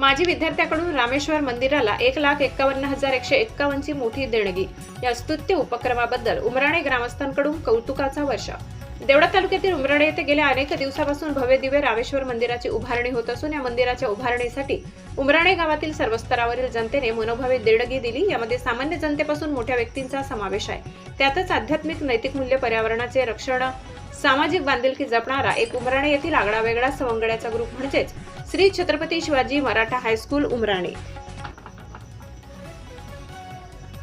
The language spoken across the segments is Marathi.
माजी विद्यार्थ्याकडून रामेश्वर मंदिराला एक लाख एक्कावन्न हजार एकशे एक्कावन्नची मोठी देणगी. या स्तुत्य उपक्रमाबद्दल उमराणे ग्रामस्थांकडून कौतुकाचा वर्षा. देवळा तालुक्यातील उमराणे येथे गेल्या अनेक दिवसापासून भव्य दिव्य रामेश्वर मंदिराची उभारणी होत असून या मंदिराच्या उभारणीसाठी उमराणे गावातील सर्व स्तरावरील जनतेने मनोभावे देणगी दिली. यामध्ये सामान्य जनतेपासून मोठ्या व्यक्तींचा समावेश आहे. त्यातच आध्यात्मिक नैतिक मूल्य पर्यावरणाचे रक्षण सामाजिक बांधिलकी जपणारा एक उमराणे येथील आगळा वेगळा सवंगड्याचा ग्रुप म्हणजेच श्री छत्रपती शिवाजी मराठा हायस्कूल उमराणे.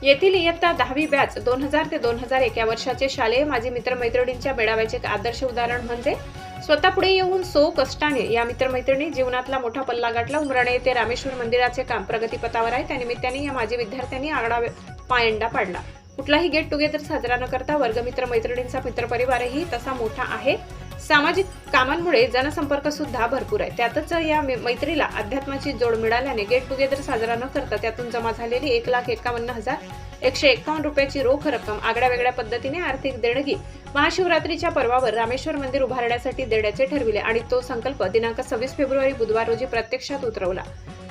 येथील इयत्ता दहावी बॅच दोन हजार ते दोन हजार एक या वर्षाचे शालेय माजी मित्रमैत्रिणींच्या मेळाव्याचे एक आदर्श उदाहरण म्हणजे स्वतः पुढे येऊन सो कष्टाने या मित्रमैत्रिणी जीवनातला मोठा पल्ला गाठला. उमराणे येथे रामेश्वर मंदिराचे काम प्रगतीपथावर आहे. त्यानिमित्ताने या माजी विद्यार्थ्यांनी आगडा पायंडा पाडला. कुठलाही गेट टुगेदर साजरा न करता वर्गमित्र मैत्रिणींचा मित्रपरिवारही तसा मोठा आहे. सामाजिक कामांमुळे जनसंपर्क सुद्धा भरपूर आहे. त्यातच या मैत्रीला अध्यात्माची जोड मिळाल्याने गेट टुगेदर साजरा न करता त्यातून जमा झालेली एक लाख एकावन्न हजार एकशे एकावन्न रुपयाची रोख रक्कम आगळ्या वेगळ्या पद्धतीने आर्थिक देणगी महाशिवरात्रीच्या पर्वावर रामेश्वर मंदिर उभारण्यासाठी देण्याचे ठरविले आणि तो संकल्प दिनांक सव्वीस फेब्रुवारी बुधवार रोजी प्रत्यक्षात उतरवला.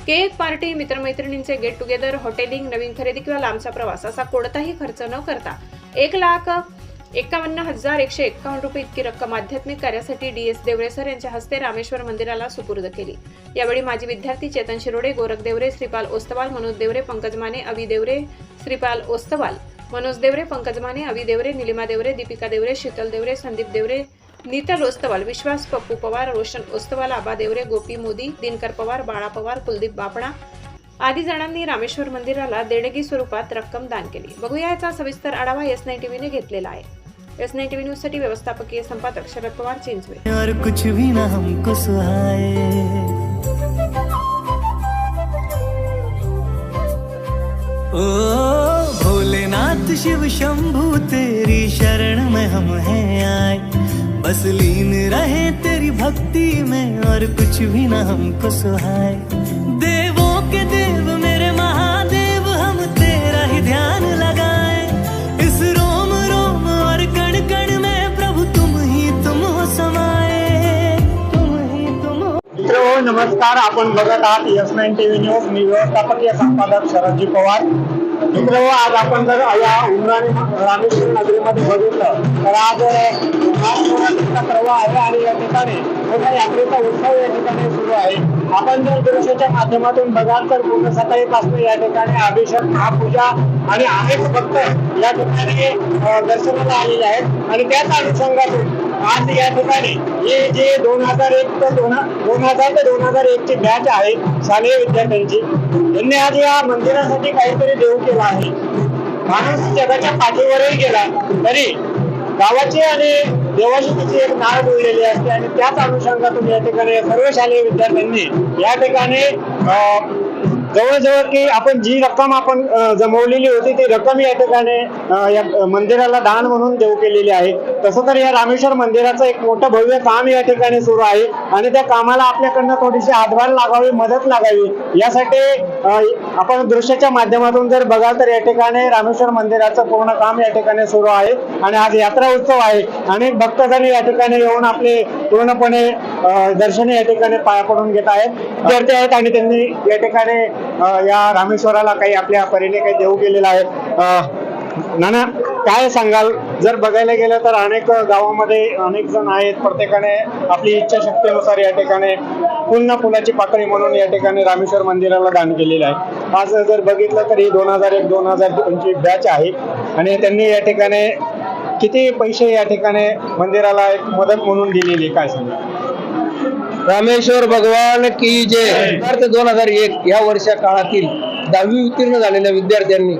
केक पार्टी मित्रमैत्रिणींचे गेट टुगेदर हॉटेलिंग नवीन खरेदी किंवा लांबचा प्रवास असा कोणताही खर्च न करता एक लाख एकावन्न हजार एकशे एकावन्न रुपये इतकी रक्कम आध्यात्मिक कार्यासाठी डी एस देवरे सर यांच्या हस्ते रामेश्वर मंदिराला सुपूर्द केली. यावेळी माजी विद्यार्थी चेतन शिरोडे गोरख देवरे श्रीपाल ओस्तवाल मनोज देवरे पंकज माने अवी देवरे श्रीपाल ओस्तवाल मनोज देवरे पंकज माने अवी देवरे निलिमा देवरे दीपिका देवरे शीतल देवरे संदीप देवरे नीतल ओस्तवाल विश्वास पप्पू पवार रोशन ओस्तवाल आबा देवरे गोपी मोदी दिनकर पवार बाळा पवार कुलदीप बापणा आदी जणांनी रामेश्वर मंदिराला देणगी स्वरूपात रक्कम दान केली. बघूया याचा सविस्तर आढावा एस नाईन टीव्हीने घेतलेला आहे. एस नाईन टीव्ही न्यूजसाठी व्यवस्थापकीय संपादक शरद पवार चिंचवे. और कुछ भी ना हमको सुहाए। ओ भोलेनाथ शिव शंभु तेरी शरण में हम हैं आए। बस लीन रहे तेरी भक्ति में और कुछ भी ना हमको सुहाए। मित्र हो नमस्कार. आपण बघत आहात एस नाईन टीव्ही न्यूज. मी व्यवस्थापकीय संपादक शरदजी पवार. मित्र हो आज आपण जर या उमराणी रामेश्वर नगरीमध्ये बघितलं तर आज महाशिवरात्रीचा प्रवाह आहे आणि या ठिकाणी मोठ्या यात्रेचा उत्सव या ठिकाणी सुरू आहे. आपण जर दृश्याच्या माध्यमातून बघाल तर पूर्ण सकाळीपासून या ठिकाणी अभिषेक महापूजा आणि अनेक भक्त या ठिकाणी दर्शनाला आलेले आहेत. आणि त्याच अनुषंगातून आज या ठिकाणी हे जे दोन हजार एक ते दोन दोन हजार ते दोन हजार एक ची बॅच आहे शालेय विद्यार्थ्यांची त्यांनी आज या मंदिरासाठी काहीतरी देऊ केला आहे. माणूस जगाच्या पाठीवरही गेला तरी गावाची आणि देवाची तिची एक नाळ जुळलेली असते. आणि त्याच अनुषंगातून या ठिकाणी सर्व शालेय विद्यार्थ्यांनी या ठिकाणी अं, जवळजवळ की आपण जी रक्कम आपण जमवलेली होती ती रक्कम या ठिकाणी या मंदिराला दान म्हणून देऊ केलेली आहे. तसं तर या रामेश्वर मंदिराचं एक मोठं भव्य काम या ठिकाणी सुरू आहे आणि त्या कामाला आपल्याकडनं थोडीशी हातभार लागावी मदत लागावी. यासाठी आपण दृश्याच्या माध्यमातून जर बघाल तर या ठिकाणी रामेश्वर मंदिराचं पूर्ण काम या ठिकाणी सुरू आहे आणि आज यात्रा उत्सव आहे. अनेक भक्तजण या ठिकाणी येऊन आपले पूर्णपणे दर्शन या ठिकाणी पाया पडून घेत आहेत. विद्यार्थी आहेत आणि त्यांनी या ठिकाणी या रामेश्वराला काही आपल्या परीने काही देऊ गेलेला आहे. नाना काय सांगाल? जर बघायला गेलं तर अनेक गावामध्ये अनेक जण आहेत. प्रत्येकाने आपली इच्छाशक्तीनुसार या ठिकाणी पुन्हा फुलाची पाकळी म्हणून या ठिकाणी रामेश्वर मंदिराला दान केलेलं आहे. आज जर बघितलं तर ही दोन हजार एक दोन हजार दोनची बॅच आहे. आणि त्यांनी या ठिकाणी किती पैसे या ठिकाणी मंदिराला एक मदत म्हणून दिलेली काय सांगा रामेश्वर भगवान की जय. दोन हजार एक या वर्षा काळातील दहावी उत्तीर्ण झालेल्या विद्यार्थ्यांनी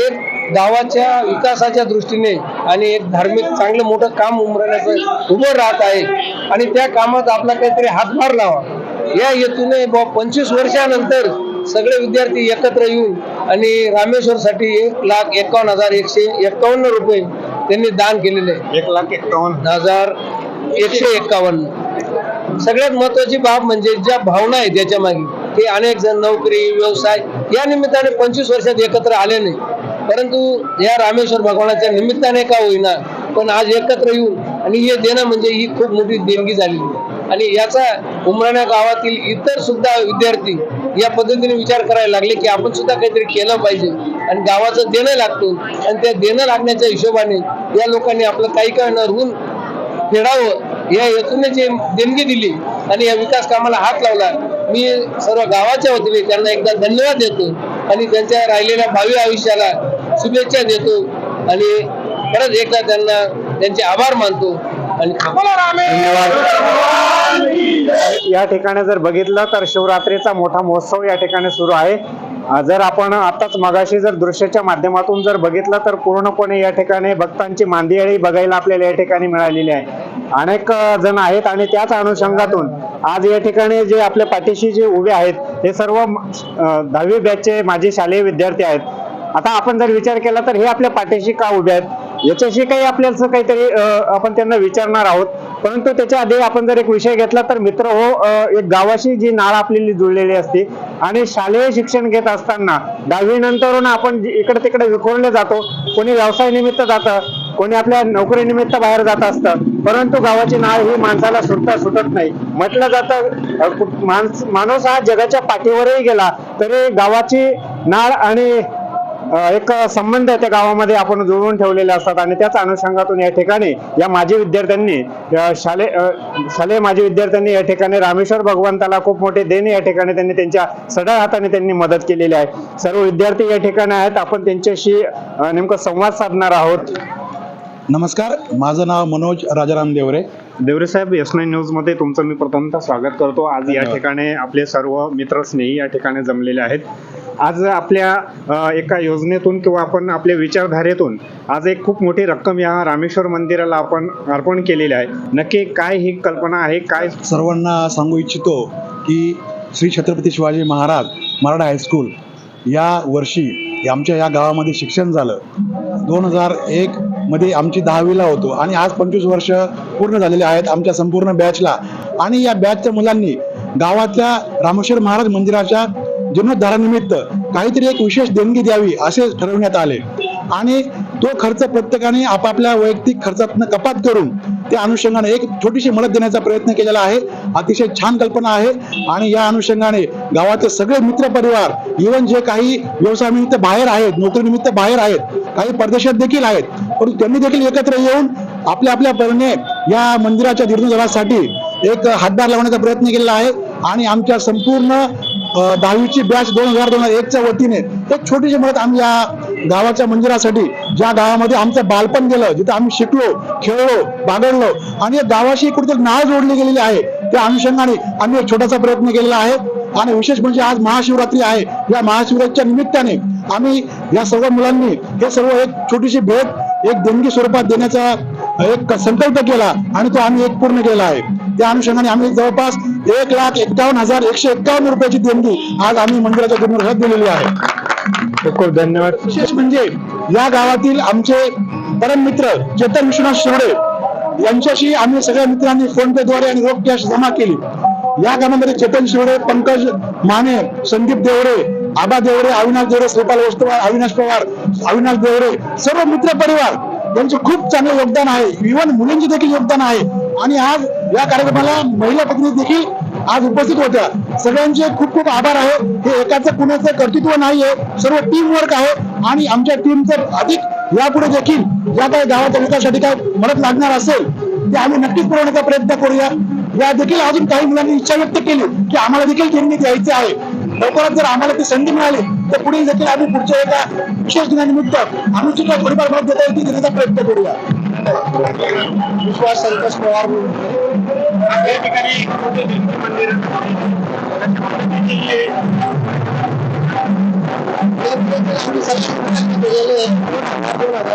एक गावाच्या विकासाच्या दृष्टीने आणि एक धार्मिक चांगलं मोठं काम उमरण्याचं उभं राहत आहे. आणि त्या कामात आपला काहीतरी हातभार लावा. या हेतूने पंचवीस वर्षानंतर सगळे विद्यार्थी एकत्र येऊन आणि रामेश्वरसाठी एक लाख एकावन्न हजार एकशे एकावन्न रुपये त्यांनी दान केलेले. एक लाख एकावन्न. हजार एकशे एक्कावन्न सगळ्यात महत्वाची बाब म्हणजे ज्या भावना आहेत त्याच्यामागे ते अनेक जण नोकरी व्यवसाय या निमित्ताने पंचवीस वर्षात एकत्र आले नाही. परंतु या रामेश्वर भगवानाच्या निमित्ताने का होईना पण आज एकत्र येऊन आणि हे देणं म्हणजे ही खूप मोठी देणगी झालेली आणि याचा उमराण्या गावातील इतर सुद्धा विद्यार्थी या पद्धतीने विचार करायला लागले की आपण सुद्धा काहीतरी केलं पाहिजे. आणि गावाचं देणं लागतो आणि त्या देणं लागण्याच्या हिशोबाने या लोकांनी आपलं काही काही न ऋण फेडावं या हेतूने जे देणगी दिली आणि या विकास कामाला हात लावला. मी सर्व गावाच्या वतीने त्यांना एकदा धन्यवाद देतो आणि त्यांच्या राहिलेल्या भावी आयुष्याला शुभेच्छा देतो आणि परत एकदा त्यांना त्यांचे आभार मानतो आणि धन्यवाद. या ठिकाणी जर बघितलं तर शिवरात्रीचा मोठा महोत्सव या ठिकाणी सुरू आहे. जर आपण आताच मगाशी जर दृश्याच्या माध्यमातून जर बघितलं तर पूर्णपणे या ठिकाणी भक्तांची मांदियाळी बघायला आपल्याला या ठिकाणी मिळालेली आहे. अनेक जण आहेत आणि त्याच अनुषंगातून आज या ठिकाणी जे आपल्या पाठीशी जे उभे आहेत हे सर्व दहावी बॅचचे माझे शालेय विद्यार्थी आहेत. आता आपण जर विचार केला तर हे आपल्या पाठीशी का उभे आहेत? याच्याशी काही आपल्याला काहीतरी आपण त्यांना विचारणार आहोत. परंतु त्याच्या आधी आपण जर एक विषय घेतला तर मित्र हो एक गावाशी जी नाळ आपल्याला जुळलेली असते आणि शालेय शिक्षण घेत असताना दहावी नंतरून आपण इकडे तिकडे विखुरले जातो. कोणी व्यवसाय निमित्त जातं कोणी आपल्या नोकरीनिमित्त बाहेर जात असतं. परंतु गावाची नाळ ही माणसाला सुटता सुटत नाही. म्हटलं जातं माणस माणूस हा जगाच्या पाठीवरही गेला तरी गावाची नाळ आणि एक संबंध त्या गावामध्ये आपण जुळवून ठेवलेले असतात आणि त्याच अनुषंगातून या ठिकाणी या माजी विद्यार्थ्यांनी शालेय शालेय माजी विद्यार्थ्यांनी या ठिकाणी रामेश्वर भगवंताला खूप मोठे देणे या ठिकाणी त्यांनी त्यांच्या सडळ हाताने त्यांनी मदत केलेली आहे. सर्व विद्यार्थी या ठिकाणी आहेत. आपण त्यांच्याशी नेमकं संवाद साधणार आहोत. नमस्कार. माझं नाव मनोज राजाराम देवरे. देवरे साहेब एस नाईन न्यूजमध्ये तुमचं मी प्रथमतः स्वागत करतो. आज या. ठिकाणी आपले सर्व मित्र स्नेही या ठिकाणी जमलेले आहेत. आज आपल्या एका योजनेतून किंवा आपण आपल्या विचारधारेतून आज एक खूप मोठी रक्कम या रामेश्वर मंदिराला आपण अर्पण केलेली आहे. नक्की काय ही कल्पना आहे? काय सर्वांना सांगू इच्छितो की श्री छत्रपती शिवाजी महाराज मराठा हायस्कूल या वर्षी आमच्या या गावामध्ये शिक्षण झालं. दोन हजार एक मध्ये आमची दहावीला होतो. आणि आज पंचवीस वर्ष पूर्ण झालेले आहेत आमच्या संपूर्ण बॅचला आणि या बॅचच्या मुलांनी गावातल्या रामेश्वर महाराज मंदिराच्या जीर्णोद्धारानिमित्त काहीतरी एक विशेष देणगी द्यावी असे ठरवण्यात आले. आणि तो खर्च प्रत्येकाने आपापल्या वैयक्तिक खर्चातनं कपात करून त्या अनुषंगाने एक छोटीशी मदत देण्याचा प्रयत्न केलेला आहे. अतिशय छान कल्पना आहे. आणि या अनुषंगाने गावाचे सगळे मित्र परिवार इवन जे काही व्यवसायानिमित्त बाहेर आहेत नोकरीनिमित्त बाहेर आहेत काही परदेशात देखील आहेत परंतु त्यांनी देखील एकत्र येऊन आपल्या आपल्या परीने या मंदिराच्या जीर्णोद्धारासाठी एक हातभार लावण्याचा प्रयत्न केलेला आहे. आणि आमच्या संपूर्ण दहावीची बॅच दोन हजार दोन हजार एकच्या वतीने एक छोटीशी मदत आम्ही या गावाच्या मंदिरासाठी ज्या गावामध्ये आमचं बालपण गेलं जिथं आम्ही शिकलो खेळलो बागडलो आणि या गावाशी कुठेतरी नाळ जोडली गेलेली आहे. त्या अनुषंगाने आम्ही एक छोटासा प्रयत्न केलेला आहे. आणि विशेष म्हणजे आज महाशिवरात्री आहे. या महाशिवरात्रीच्या निमित्ताने आम्ही या सर्व मुलांनी हे सर्व एक छोटीशी भेट एक देणगी स्वरूपात देण्याचा एक संकल्प केला आणि तो आम्ही एक पूर्ण केला आहे. त्या अनुषंगाने आम्ही जवळपास एक लाख एक्कावन्न हजार एकशे एक्कावन्न रुपयाची देणगी आज आम्ही मंदिराच्या जीर्णोद्धारात दिलेली आहे. खूप धन्यवाद. विशेष म्हणजे या गावातील आमचे परम मित्र चेतन विश्वनाथ शिवडे यांच्याशी आम्ही सगळ्या मित्रांनी फोन पे द्वारे आणि रोख कॅश जमा केली. या कामामध्ये चेतन शिवडे पंकज माने संदीप देवरे आबा देवरे अविनाश देवरे श्रीपाल वस्तवार अविनाश पवार अविनाश देवरे सर्व मित्र परिवार यांचे खूप चांगले योगदान आहे. इव्हन मुलींचे देखील योगदान आहे. आणि आज या कार्यक्रमाला महिला प्रतिनिधी देखील आज उपस्थित होत्या. सगळ्यांचे खूप खूप आभार आहे. हे एकाचं कुणाचं कर्तृत्व नाहीये. सर्व टीम वर्क आहे. आणि आमच्या टीमचं अधिक यापुढे देखील या काही गावाच्या विकासासाठी काय मदत लागणार असेल ते आम्ही नक्कीच पुरवण्याचा प्रयत्न करूया. या देखील अजून काही मुलांनी इच्छा व्यक्त केली की आम्हाला देखील त्यांनी द्यायचे आहे. लवकरात जर आम्हाला ती संधी मिळाली तर पुढे देखील आम्ही पुढच्या एका विशेष दिनानिमित्त आम्ही सुद्धा थोडीफार मदत देता येईल ती देण्याचा प्रयत्न करूया. विश्वास संतोष पवार. या ठिकाणी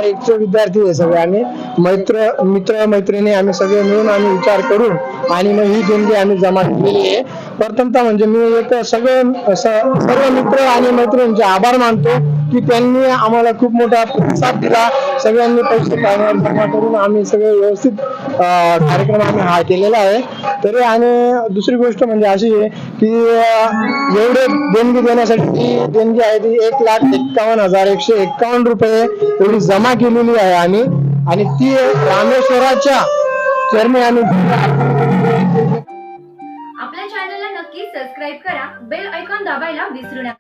एकचे विद्यार्थी आहे सगळे आम्ही मैत्र मित्र मैत्रिणी आम्ही सगळे मिळून आम्ही विचार करून आणि मग ही देणगी आम्ही जमा केलेली आहे. प्रथमतः म्हणजे मी एक सगळे सर्व मित्र आणि मैत्रिणींचे आभार मानतो की त्यांनी आम्हाला खूप मोठा प्रतिसाद दिला. सगळ्यांनी पैसे जमा करून आम्ही सगळे व्यवस्थित कार्यक्रम आम्ही हा केलेला आहे. तरी आणि दुसरी गोष्ट म्हणजे अशी आहे की एवढे देणगी देण्यासाठी देणगी आहे ती एक लाख एक्कावन्न हजार एकशे एक्कावन्न रुपये एवढी जमा केलेली आहे आम्ही. आणि ती रामेश्वराच्या चरणी आम्ही आपल्या चॅनलला नक्की सबस्क्राईब करा. बेल ऐकॉन दाबायला विसरू नका.